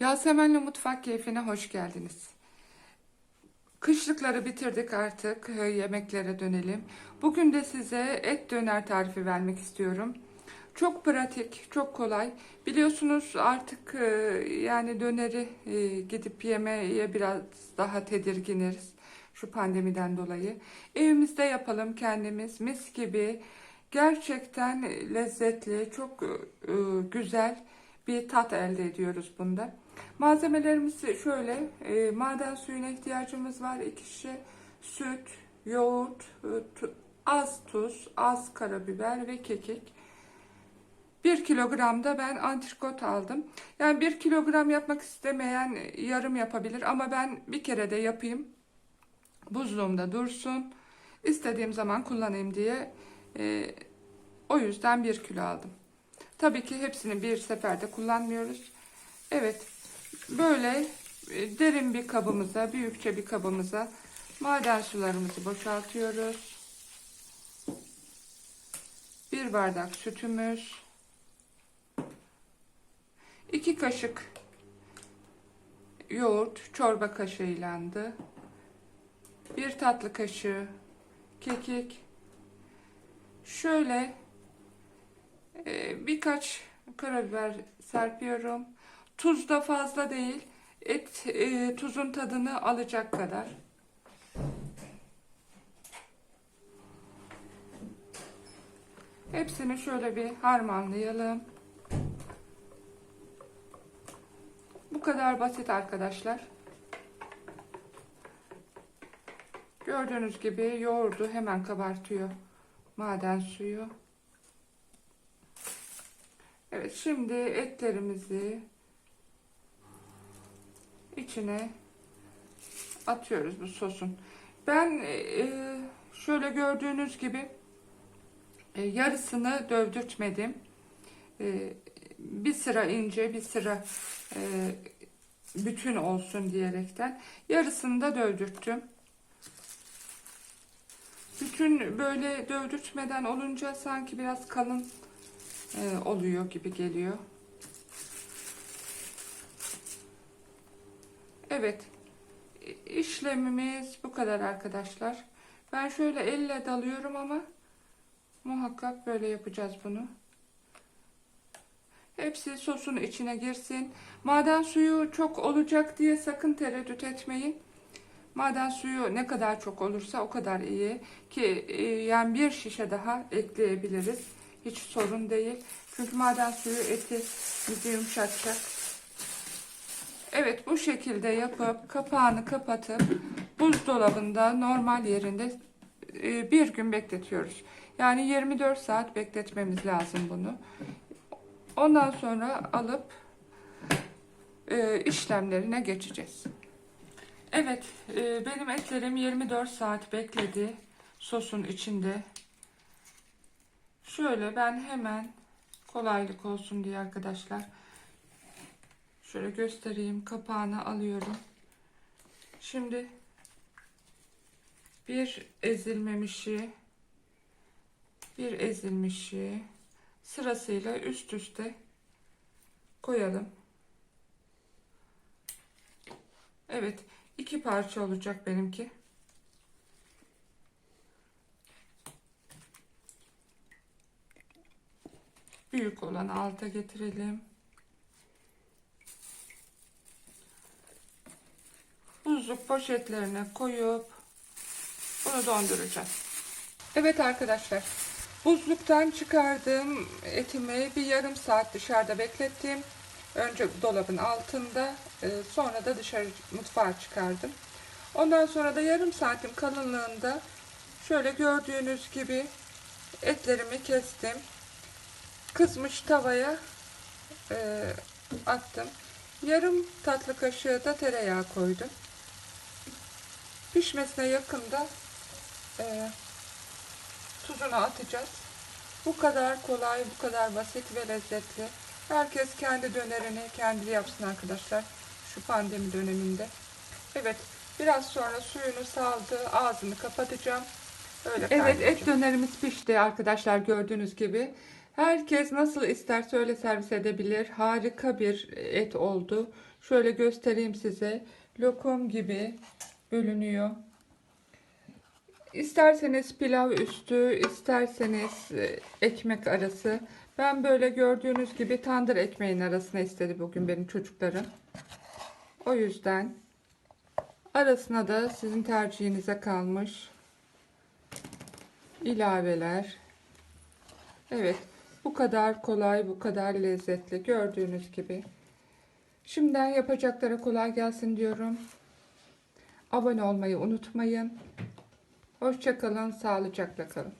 Yasemen'le Mutfak Keyfine hoş geldiniz. Kışlıkları bitirdik artık. e, Yemeklere dönelim. Bugün de size et döner tarifi vermek istiyorum. Çok pratik, çok kolay. Biliyorsunuz artık e, yani döneri e, gidip yemeye biraz daha tedirginiz şu pandemiden dolayı. Evimizde yapalım kendimiz mis gibi. Gerçekten lezzetli, çok güzel bir tat elde ediyoruz bunda. Malzemelerimiz şöyle. E, maden suyuna ihtiyacımız var. 2 şişe süt, yoğurt, e, az tuz, az karabiber ve kekik. 1 kilogram da ben antrikot aldım. Yani 1 kilogram yapmak istemeyen yarım yapabilir ama ben bir kere de yapayım. Buzluğumda dursun. İstediğim zaman kullanayım diye e, o yüzden 1 kilo aldım. Tabii ki hepsini bir seferde kullanmıyoruz. Evet, böyle e, derin bir kabımıza, büyükçe bir kabımıza maden sularımızı boşaltıyoruz. Bir bardak sütümüz, iki kaşık yoğurt, çorba kaşığıylandı. Bir tatlı kaşığı kekik. Şöyle ee, birkaç karabiber serpiyorum. Tuz da fazla değil. Et e, tuzun tadını alacak kadar. Hepsini şöyle bir harmanlayalım. Bu kadar basit arkadaşlar. Gördüğünüz gibi yoğurdu hemen kabartıyor maden suyu. Evet şimdi etlerimizi içine atıyoruz bu sosun. Ben e, şöyle gördüğünüz gibi e, yarısını dövdürtmedim. E, bir sıra ince bir sıra e, bütün olsun diyerekten yarısını da dövdürttüm. Bütün böyle dövdürtmeden olunca sanki biraz kalın e, oluyor gibi geliyor. Evet. İ- işlemimiz bu kadar arkadaşlar. Ben şöyle elle dalıyorum ama muhakkak böyle yapacağız bunu. Hepsi sosun içine girsin. Maden suyu çok olacak diye sakın tereddüt etmeyin. Maden suyu ne kadar çok olursa o kadar iyi ki e, yani bir şişe daha ekleyebiliriz. Hiç sorun değil. Çünkü maden suyu eti bizi yumuşatacak. Evet bu şekilde yapıp kapağını kapatıp buzdolabında normal yerinde e, bir gün bekletiyoruz. Yani 24 saat bekletmemiz lazım bunu. Ondan sonra alıp e, işlemlerine geçeceğiz. Evet, e, benim etlerim 24 saat bekledi sosun içinde. Şöyle ben hemen kolaylık olsun diye arkadaşlar şöyle göstereyim. Kapağını alıyorum. Şimdi bir ezilmemişi bir ezilmişi sırasıyla üst üste koyalım. Evet, iki parça olacak benimki. Büyük olanı alta getirelim. Buzluk poşetlerine koyup bunu donduracağız. Evet arkadaşlar. Buzluktan çıkardığım etimi bir yarım saat dışarıda beklettim. Önce dolabın altında, e, sonra da dışarı mutfağa çıkardım. Ondan sonra da yarım saatim kalınlığında şöyle gördüğünüz gibi etlerimi kestim. Kızmış tavaya e, attım. Yarım tatlı kaşığı da tereyağı koydum. Pişmesine yakında e, tuzunu atacağız. Bu kadar kolay, bu kadar basit ve lezzetli. Herkes kendi dönerini kendi yapsın arkadaşlar. Şu pandemi döneminde. Evet, biraz sonra suyunu saldı. Ağzını kapatacağım. Öyle evet, et dönerimiz pişti arkadaşlar gördüğünüz gibi. Herkes nasıl isterse öyle servis edebilir. Harika bir et oldu. Şöyle göstereyim size. Lokum gibi bölünüyor. İsterseniz pilav üstü, isterseniz e, ekmek arası. Ben böyle gördüğünüz gibi tandır ekmeğin arasına istedi bugün benim çocuklarım. O yüzden arasına da sizin tercihinize kalmış ilaveler. Evet, bu kadar kolay, bu kadar lezzetli gördüğünüz gibi. Şimdiden yapacaklara kolay gelsin diyorum. Abone olmayı unutmayın. Hoşçakalın, sağlıcakla kalın.